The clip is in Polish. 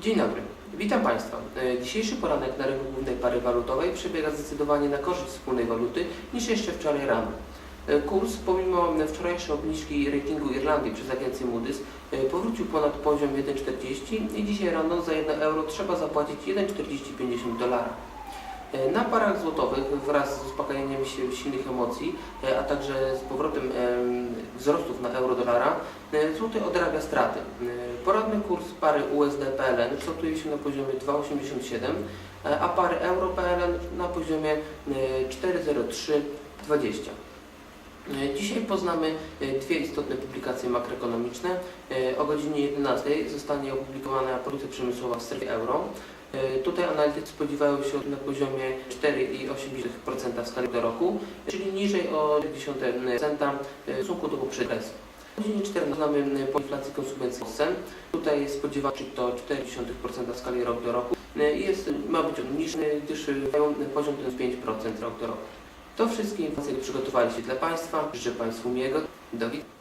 Dzień dobry, witam Państwa. E, Dzisiejszy poranek na rynku głównej pary walutowej przebiega zdecydowanie na korzyść wspólnej waluty niż jeszcze wczoraj rano. E, Kurs, pomimo wczorajszej obniżki ratingu Irlandii przez agencję Moody's, e, powrócił ponad poziom 1,40 i dzisiaj rano za 1 euro trzeba zapłacić 1,4050 dolara. Na parach złotowych wraz z uspokajaniem się silnych emocji, a także z powrotem em, wzrostów na euro-dolara, złoty odrabia straty. E, Poradny kurs pary USD-PLN kształtuje się na poziomie 2,87, e, a pary euro-PLN na poziomie e, 4,0320. E, Dzisiaj poznamy dwie istotne publikacje makroekonomiczne. O godzinie 11 zostanie opublikowana produkcja przemysłowa w strefie euro. Tutaj analitycy spodziewają się na poziomie 4,8% w skali do roku, czyli niżej o 0,1% w stosunku do poprzedniego okresu. O godzinie 14 znamy po inflacji konsumenckich cen. Tutaj spodziewamy się to 0,4% w skali rok do roku. E, i Jest, ma być on niższy, gdyż e, poziom ten 5% rok do roku. To wszystkie informacje, które przygotowaliście dla Państwa. Życzę Państwu miłego. Do widzenia.